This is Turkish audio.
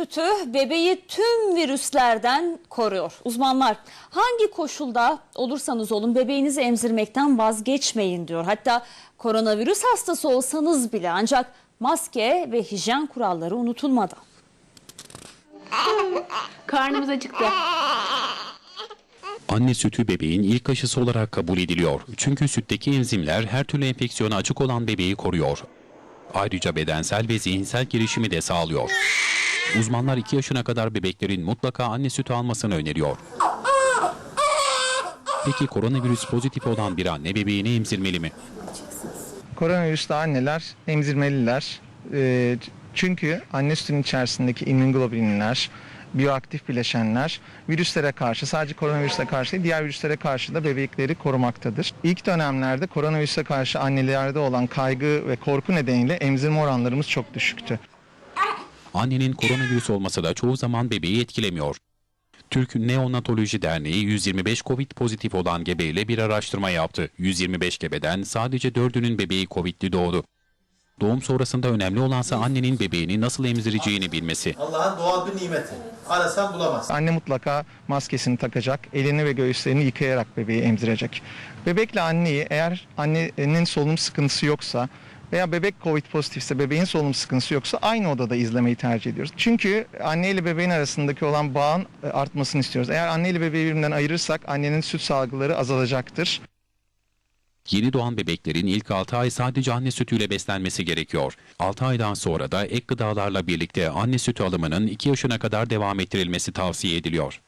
sütü bebeği tüm virüslerden koruyor. Uzmanlar hangi koşulda olursanız olun bebeğinizi emzirmekten vazgeçmeyin diyor. Hatta koronavirüs hastası olsanız bile ancak maske ve hijyen kuralları unutulmadan. Karnımız acıktı. Anne sütü bebeğin ilk aşısı olarak kabul ediliyor. Çünkü sütteki enzimler her türlü enfeksiyona açık olan bebeği koruyor. Ayrıca bedensel ve zihinsel gelişimi de sağlıyor. Uzmanlar 2 yaşına kadar bebeklerin mutlaka anne sütü almasını öneriyor. Peki koronavirüs pozitif olan bir anne bebeğini emzirmeli mi? Koronavirüste anneler emzirmeliler. Ee, çünkü anne sütünün içerisindeki immünglobulinler, biyoaktif bileşenler virüslere karşı sadece koronavirüse karşı değil diğer virüslere karşı da bebekleri korumaktadır. İlk dönemlerde koronavirüse karşı annelerde olan kaygı ve korku nedeniyle emzirme oranlarımız çok düşüktü. Annenin koronavirüs olması da çoğu zaman bebeği etkilemiyor. Türk Neonatoloji Derneği 125 Covid pozitif olan gebeyle bir araştırma yaptı. 125 gebeden sadece 4'ünün bebeği Covid'li doğdu. Doğum sonrasında önemli olansa annenin bebeğini nasıl emzireceğini bilmesi. Allah'ın doğal bir nimeti. Arasan bulamazsın. Anne mutlaka maskesini takacak, elini ve göğüslerini yıkayarak bebeği emzirecek. Bebekle anneyi eğer annenin solunum sıkıntısı yoksa veya bebek COVID pozitifse bebeğin solunum sıkıntısı yoksa aynı odada izlemeyi tercih ediyoruz. Çünkü anne ile bebeğin arasındaki olan bağın e, artmasını istiyoruz. Eğer anne ile bebeği birbirinden ayırırsak annenin süt salgıları azalacaktır. Yeni doğan bebeklerin ilk 6 ay sadece anne sütüyle beslenmesi gerekiyor. 6 aydan sonra da ek gıdalarla birlikte anne sütü alımının 2 yaşına kadar devam ettirilmesi tavsiye ediliyor.